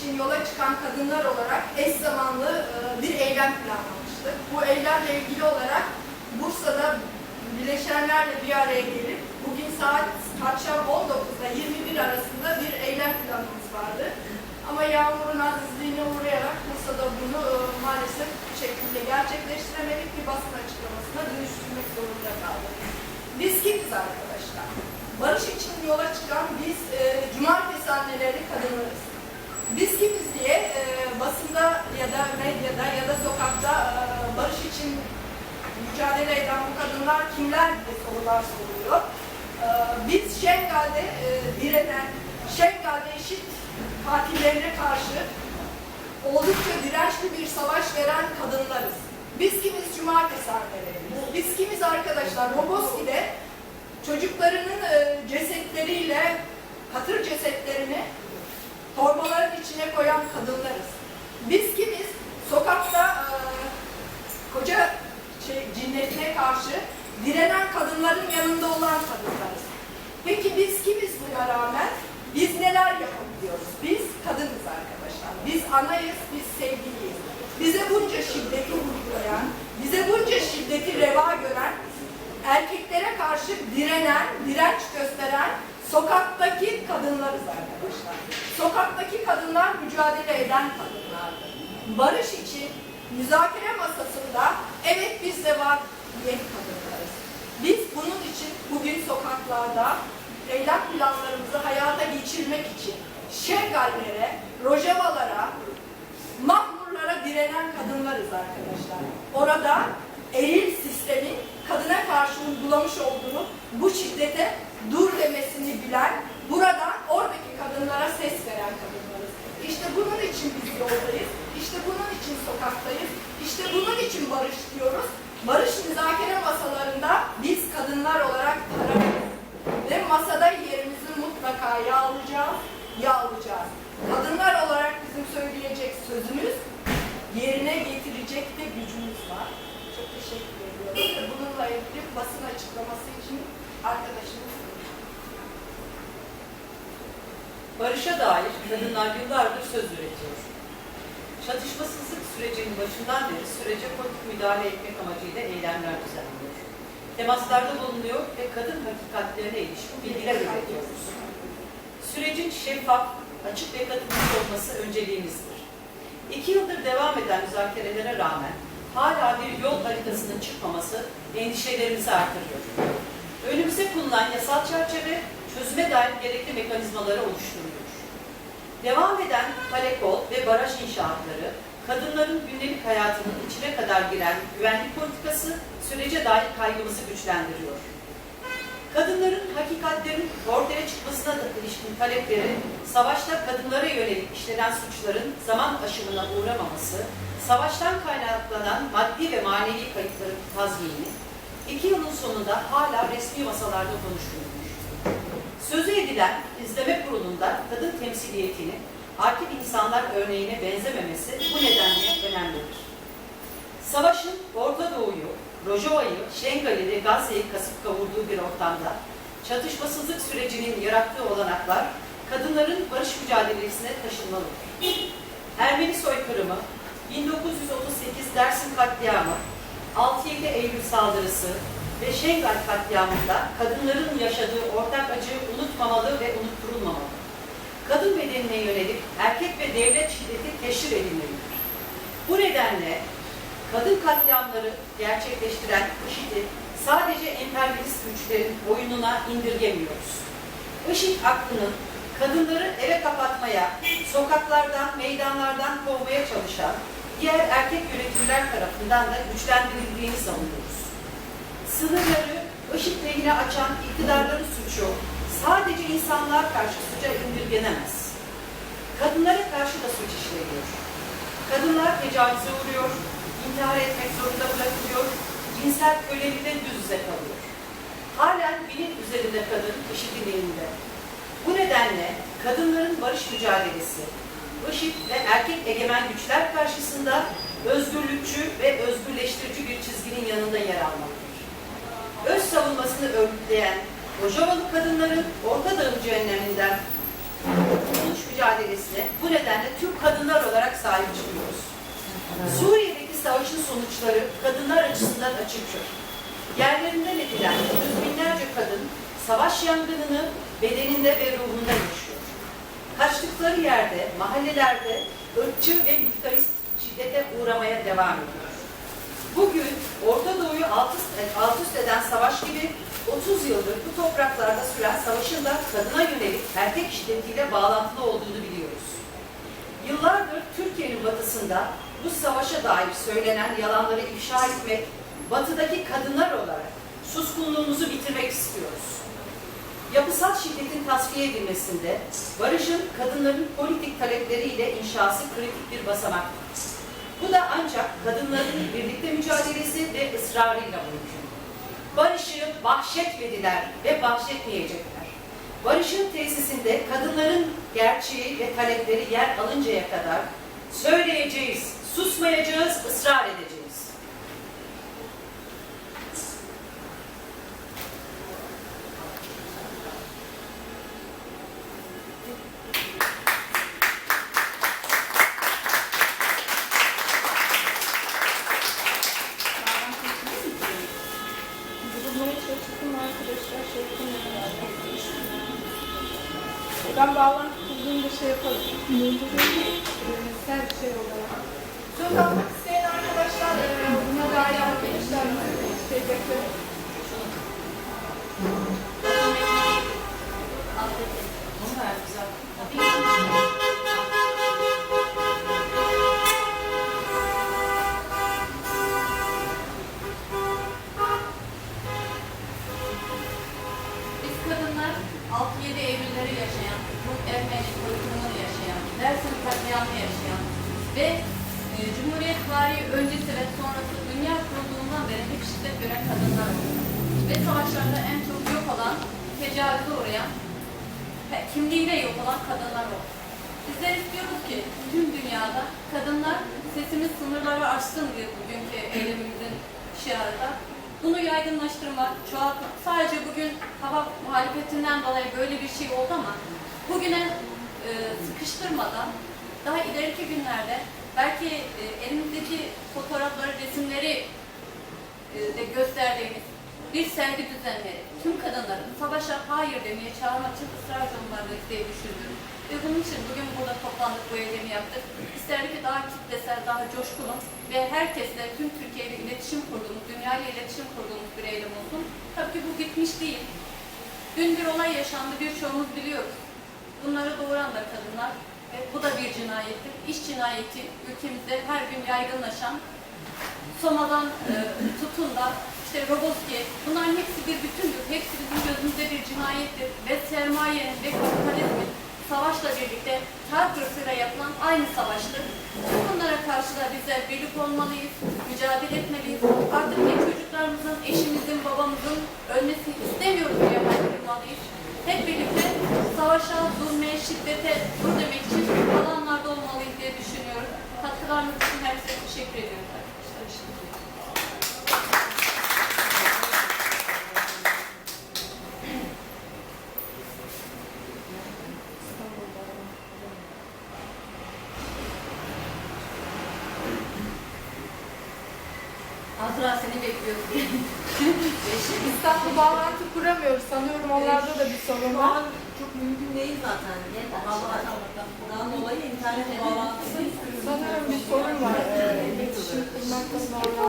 için yola çıkan kadınlar olarak eş zamanlı e, bir eylem planlamıştık. Bu eylemle ilgili olarak Bursa'da bileşenlerle bir araya gelip bugün saat akşam 19'da 21 arasında bir eylem planımız vardı. Ama yağmurun azizliğine uğrayarak Bursa'da bunu e, maalesef bu şekilde gerçekleştiremedik bir basın açıklamasına dönüştürmek zorunda kaldık. Biz kimiz arkadaşlar? Barış için yola çıkan biz e, cumartesi anneleri kadınlarız. Biz kimiz diye e, basında ya da medyada ya da sokakta e, barış için mücadele eden bu kadınlar kimler diye sorular soruluyor. E, biz Şengal'de e, direnen, Şengal'de eşit katillerine karşı oldukça dirençli bir savaş veren kadınlarız. Biz kimiz cumartesi annelerimiz? Biz kimiz arkadaşlar? Roboski'de çocuklarının e, cesetleriyle, hatır cesetlerini kadınlarız. Biz kimiz? Sokakta e, koca şey, cinnetine karşı direnen kadınların yanında olan kadınlarız. Peki biz kimiz buna rağmen? Biz neler yapabiliyoruz? Biz kadınız arkadaşlar. Biz anayız, biz sevgiliyiz. Bize bunca şiddeti uygulayan, bize bunca şiddeti reva gören, erkeklere karşı direnen, direnç gösteren sokaktaki kadınlarız arkadaşlar. Sokaktaki kadınlar mücadele eden kadınlardır. Barış için müzakere masasında evet biz de var diyen kadınlarız. Biz bunun için bugün sokaklarda eylem planlarımızı hayata geçirmek için şengallere, rojavalara, mahmurlara direnen kadınlarız arkadaşlar. Orada eril sistemin kadına karşı uygulamış olduğu bu şiddete dur demesini bilen, buradan oradaki kadınlara ses veren kadınlarız. İşte bunun için biz yoldayız, işte bunun için sokaktayız, işte bunun için barış diyoruz. Barış müzakere masalarında biz kadınlar olarak tarafız. Ve masada yerimizi mutlaka ya alacağız, ya alacağız. Kadınlar olarak bizim söyleyecek sözümüz, yerine getirecek de gücümüz var. Çok teşekkür ediyorum. Ve Bununla ilgili basın açıklaması için arkadaşımız Barışa dair kadınlar yıllardır söz üretiyor. Çatışmasızlık sürecinin başından beri sürece politik müdahale etmek amacıyla eylemler düzenliyor. Temaslarda bulunuyor ve kadın hakikatlerine ilişkin bilgiler üretiyoruz. Sürecin şeffaf, açık ve katılımcı olması önceliğimizdir. İki yıldır devam eden müzakerelere rağmen hala bir yol haritasının çıkmaması endişelerimizi artırıyor. Önümüze konulan yasal çerçeve çözüme dair gerekli mekanizmaları oluşturuyor. Devam eden Palekol ve baraj inşaatları, kadınların gündelik hayatının içine kadar giren güvenlik politikası sürece dair kaygımızı güçlendiriyor. Kadınların hakikatlerin ortaya çıkmasına da ilişkin talepleri, savaşta kadınlara yönelik işlenen suçların zaman aşımına uğramaması, savaştan kaynaklanan maddi ve manevi kayıpların tazmini, iki yılın sonunda hala resmi masalarda konuşuluyor. Sözü edilen izleme kurulunda kadın temsiliyetinin aktif insanlar örneğine benzememesi bu nedenle önemlidir. Savaşın Orta Doğu'yu, Rojava'yı, Şengal'i ve Gazze'yi kasıp kavurduğu bir ortamda çatışmasızlık sürecinin yarattığı olanaklar kadınların barış mücadelesine taşınmalıdır. Ermeni soykırımı, 1938 Dersim katliamı, 6-7 Eylül saldırısı ve Şengal katliamında kadınların yaşadığı ortak acıyı unutmamalı ve unutturulmamalı. Kadın bedenine yönelik erkek ve devlet şiddeti teşhir edilmelidir. Bu nedenle kadın katliamları gerçekleştiren IŞİD'i sadece emperyalist güçlerin oyununa indirgemiyoruz. IŞİD aklının kadınları eve kapatmaya, sokaklardan, meydanlardan kovmaya çalışan diğer erkek yönetimler tarafından da güçlendirildiğini savunuyoruz. Sınırları IŞİD lehine açan iktidarların suçu sadece insanlığa karşı suça indirgenemez. Kadınlara karşı da suç işleniyor. Kadınlar tecavüze uğruyor, intihar etmek zorunda bırakılıyor, cinsel köleliğe düz kalıyor. Halen binin üzerinde kadın IŞİD'in elinde. Bu nedenle kadınların barış mücadelesi, IŞİD ve erkek egemen güçler karşısında özgürlükçü ve özgürleştirici bir çizginin yanında yer almalıdır. Öz savunmasını örgütleyen Rojavalı kadınların Orta Doğu cehenneminden kurtuluş mücadelesine bu nedenle Türk kadınlar olarak sahip çıkıyoruz. Suriye'deki savaşın sonuçları kadınlar açısından açıktır. Yerlerinden edilen yüz binlerce kadın savaş yangınını bedeninde ve ruhunda yaşıyor. Kaçtıkları yerde, mahallelerde ırkçı ve militarist şiddete uğramaya devam ediyor. Bugün Orta Doğu'yu alt üst, eden savaş gibi 30 yıldır bu topraklarda süren savaşın da kadına yönelik erkek şiddetiyle bağlantılı olduğunu biliyoruz. Yıllardır Türkiye'nin batısında bu savaşa dair söylenen yalanları ifşa etmek, batıdaki kadınlar olarak suskunluğumuzu bitirmek istiyoruz. Yapısal şiddetin tasfiye edilmesinde barışın kadınların politik talepleriyle inşası kritik bir basamaktır. Bu da ancak kadınların birlikte mücadelesi ve ısrarıyla mümkün. Barışı bahşetmediler ve bahşetmeyecekler. Barışın tesisinde kadınların gerçeği ve talepleri yer alıncaya kadar söyleyeceğiz, susmayacağız, ısrar edeceğiz. Bulunmaya çalıştım arkadaşlar şey yapamıyorum herhalde. Ben bağlantı kurduğumda şey yaparım. Yönetsel bir şey olarak. Söz almak isteyen arkadaşlar e, buna dair arkadaşlar Şey beklerim. Bunu ver güzel. Öncesi ve sonrası dünya kurulduğundan beri hep şiddet gören kadınlar oldu. Ve savaşlarda en çok yok olan, tecavüze uğrayan, kimliğiyle yok olan kadınlar oldu. Bizler istiyoruz ki tüm dünyada kadınlar sesimiz sınırları aşsın diye bugünkü eylemimizin şiarı da bunu yaygınlaştırmak, çoğaltmak. Sadece bugün hava muhalefetinden dolayı böyle bir şey oldu ama bugüne e, sıkıştırmadan daha ileriki günlerde belki e, elimizdeki fotoğrafları, resimleri e, de gösterdiğimiz bir sergi düzenleyerek tüm kadınların savaşa hayır demeye çağırmak için ısrarcı olmalarını diye düşünüyorum. Ve bunun için bugün burada toplandık, bu eylemi yaptık. İsterdik ki daha kitlesel, daha coşkulu ve herkesle tüm Türkiye ile iletişim kurduğumuz, dünya ile iletişim kurduğumuz bir eylem olsun. Tabii ki bu bitmiş değil. Dün bir olay yaşandı, birçoğumuz biliyoruz. Bunları doğuran da kadınlar ve bu da bir cinayettir. İş cinayeti ülkemizde her gün yaygınlaşan Soma'dan e, tutun da işte Roboski, bunların hepsi bir bütündür. Hepsi bizim gözümüzde bir cinayettir. Ve sermayenin ve kapitalizmin savaşla birlikte her hırsıyla yapılan aynı savaştır. Bunlara karşı da bizler birlik olmalıyız, mücadele etmeliyiz. Artık genç çocuklarımızın, eşimizin, babamızın ölmesini istemiyoruz diye haykırmalıyız. Hep birlikte savaşa, zulme, şiddete dur demek için alanlarda olmalıyız Hatıra seni bekliyoruz. İstanbul bağlantı kuramıyoruz. Sanıyorum onlarda da bir sorun Şu var. an çok mümkün değil zaten. Yeter. Havadan dolayı internet bağlantısı Sanıyorum bir sorun var. Ee, iletişim kurmakta zorlan-